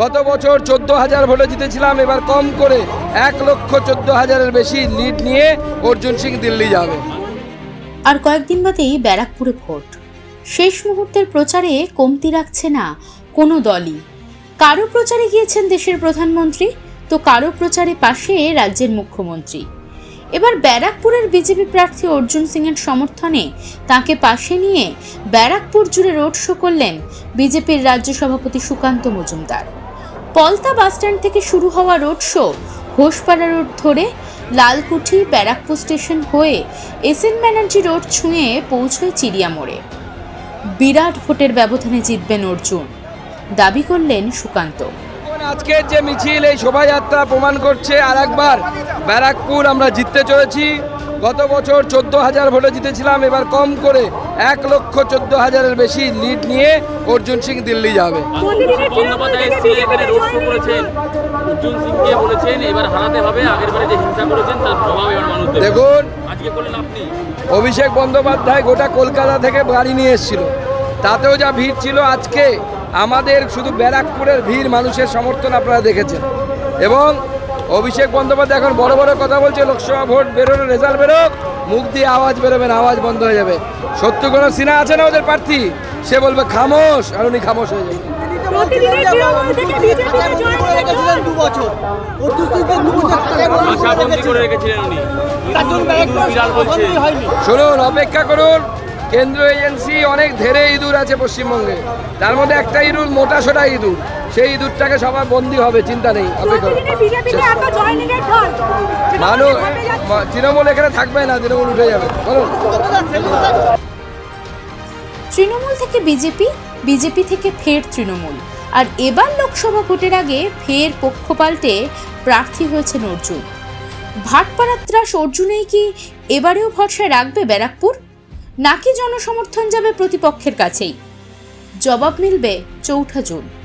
গত বছর চোদ্দ হাজার ভোটে জিতেছিলাম, এবার কম করে এক লক্ষ চোদ্দ হাজারের বেশি লিড নিয়ে অর্জুন সিং দিল্লি যাবে। আর কয়েকদিন বাদেই ব্যারাকপুরে ভোট। শেষ মুহূর্তের প্রচারে কমতি রাখছে না কোনো দলই। কারও প্রচারে গিয়েছেন দেশের প্রধানমন্ত্রী, তো কারও প্রচারে পাশে রাজ্যের মুখ্যমন্ত্রী। এবার ব্যারাকপুরের বিজেপি প্রার্থী অর্জুন সিংয়ের সমর্থনে তাকে পাশে নিয়ে ব্যারাকপুর জুড়ে রোড শো করলেন বিজেপির রাজ্য সভাপতি সুকান্ত মজুমদার। পলতা বাসস্ট্যান্ড থেকে শুরু হওয়া রোড শো ঘোষপাড়া রোড ধরে লালকুঠি, ব্যারাকপুর স্টেশন হয়ে এস এন ব্যানার্জি রোড ছুঁয়ে পৌঁছয় চিড়িয়া মোড়ে। বিরাট ভোটের ব্যবধানে জিতবেন অর্জুন। দাবি করলেন সুকান্ত। আজকের যে মিছিল, এই শোভাযাত্রা প্রমাণ করছে আর একবার ব্যারাকপুর আমরা জিততে চলেছি। গত বছর চোদ্দ হাজার ভোটে জিতেছিলাম এবার কম করে এক লক্ষ চোদ্দ হাজারের বেশি লিড নিয়ে অর্জুন সিং দিল্লি যাবে। বন্দ্যোপাধ্যায় এসে এখানে রোড শো করেছেন। অর্জুন সিংকে বলেছেন এবার হারাতে হবে আগের বারে যে হিংসা করেছেন তার জবাব এবার মানুষ দেবে দেখুন আজকে করলেন আপনি। অভিষেক বন্দ্যোপাধ্যায় গোটা কলকাতা থেকে গাড়ি নিয়ে এসেছিল। তাতেও যা ভিড় ছিল আজকে আমাদের শুধু ব্যারাকপুরের ভিড় মানুষের সমর্থন আপনারা দেখেছেন। এবং অভিষেক বন্দ্যোপাধ্যায় এখন বড় বড় কথা বলছে লোকসভা ভোট বেরোনো রেজাল্ট বেরোক মুখ দিয়ে আওয়াজ বেরোবে না আওয়াজ বন্ধ হয়ে যাবে। সত্য কোনো সিনা আছে না ওদের প্রার্থী? সে বলবে খামোশ আর উনি খামোশ হয়ে যাবে। শুনুন অপেক্ষা করুন। কেন্দ্রীয় এজেন্সি অনেক ধেরে ইঁদুর আছে পশ্চিমবঙ্গে। তার মধ্যে একটা ইঁদুর মোটা সোটা ইঁদুর। সেই ইঁদুরটাকে সবার বন্দি হবে চিন্তা নেই মানুষ তৃণমূল এখানে থাকবে না তৃণমূল উঠে যাবে। বলুন। তৃণমূল থেকে বিজেপি বিজেপি থেকে ফের তৃণমূল। আর এবার লোকসভা ভোটের আগে ফের পক্ষ পাল্টে প্রার্থী হয়েছেন অর্জুন ভাটপাড়ার ত্রাস অর্জুনেই কি এবারেও ভরসায় রাখবে ব্যারাকপুর? নাকি জনসমর্থন যাবে প্রতিপক্ষের কাছেই? জবাব মিলবে চৌঠা জুন।